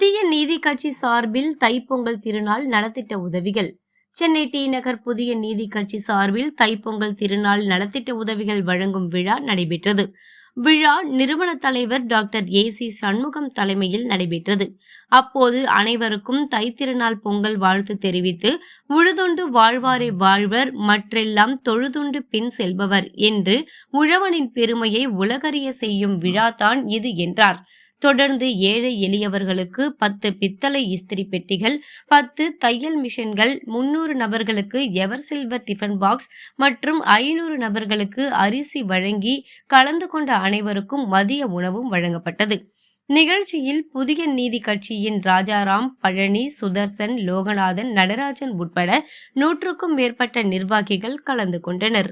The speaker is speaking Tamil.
புதிய நீதி கட்சி சார்பில் தைப்பொங்கல் திருநாள் நலத்திட்ட உதவிகள். சென்னை டி நகர் புதிய நீதி கட்சி சார்பில் தைப்பொங்கல் திருநாள் நலத்திட்ட உதவிகள் வழங்கும் விழா நடைபெற்றது. விழா நிறுவன தலைவர் டாக்டர் ஏ சி சண்முகம் தலைமையில் நடைபெற்றது. அப்போது அனைவருக்கும் தைத்திருநாள் பொங்கல் வாழ்த்து தெரிவித்து உழுதுண்டு வாழ்வாரே வாழ்வர் மற்றெல்லாம் தொழுதுண்டு பின் செல்பவர் என்று உழவனின் பெருமையை உலகறிய செய்யும் விழாதான் இது என்றார். தொடர்ந்து ஏழை எளியவர்களுக்கு பத்து பித்தளை இஸ்திரி பெட்டிகள் பத்து தையல் மிஷின்கள் முன்னூறு நபர்களுக்கு எவர் சில்வர் டிஃபன் பாக்ஸ் மற்றும் ஐநூறு நபர்களுக்கு அரிசி வழங்கி கலந்து கொண்ட அனைவருக்கும் மதிய உணவும் வழங்கப்பட்டது. நிகழ்ச்சியில் புதிய நீதி கட்சியின் ராஜாராம் பழனி சுதர்சன் லோகநாதன் நடராஜன் உட்பட நூற்றுக்கும் மேற்பட்ட நிர்வாகிகள் கலந்து கொண்டனர்.